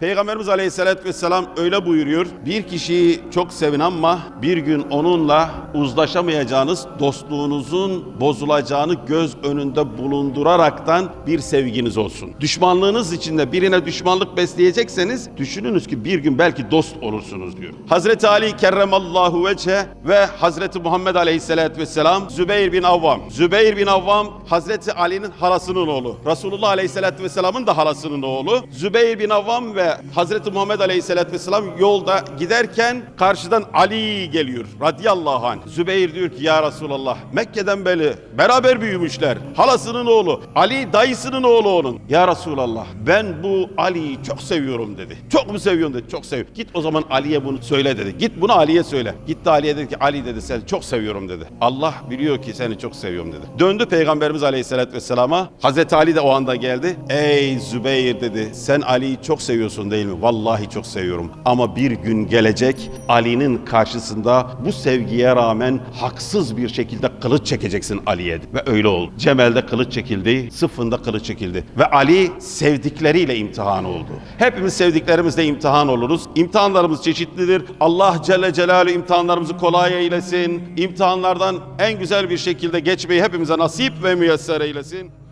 Peygamberimiz Aleyhisselatü Vesselam öyle buyuruyor. Bir kişiyi çok sevin ama bir gün onunla uzlaşamayacağınız dostluğunuzun bozulacağını göz önünde bulunduraraktan bir sevginiz olsun. Düşmanlığınız içinde birine düşmanlık besleyecekseniz düşününüz ki bir gün belki dost olursunuz diyor. Hazreti Ali kerremallahu vece ve Hazreti Muhammed Aleyhisselatü Vesselam Zübeyir bin Avvam. Zübeyir bin Avvam Hazreti Ali'nin halasının oğlu. Resulullah Aleyhisselatü Vesselam'ın da halasının oğlu. Zübeyir bin Avvam ve Hazreti Muhammed Aleyhisselatü Vesselam yolda giderken karşıdan Ali geliyor radıyallahu anh. Zübeyir diyor ki ya Resulallah Mekke'den beri beraber büyümüşler. Halasının oğlu. Ali dayısının oğlu onun. Ya Resulallah ben bu Ali'yi çok seviyorum dedi. Çok mu seviyorsun dedi. Çok seviyorum. Git o zaman Ali'ye bunu söyle dedi. Git bunu Ali'ye söyle. Gitti Ali'ye dedi ki Ali dedi seni çok seviyorum dedi. Allah biliyor ki seni çok seviyorum dedi. Döndü Peygamberimiz Aleyhisselatü Vesselam'a. Hazreti Ali de o anda geldi. Ey Zübeyir dedi. Sen Ali'yi çok seviyorsun değil mi? Vallahi çok seviyorum. Ama bir gün gelecek Ali'nin karşısında bu sevgiye rağmen haksız bir şekilde kılıç çekeceksin Ali'ye. Ve öyle oldu. Cemel'de kılıç çekildi. Sıffın'da kılıç çekildi. Ve Ali sevdikleriyle imtihan oldu. Hepimiz sevdiklerimizle imtihan oluruz. İmtihanlarımız çeşitlidir. Allah Celle Celaluhu imtihanlarımızı kolay eylesin. İmtihanlardan en güzel bir şekilde geçmeyi hepimize nasip ve müyesser eylesin.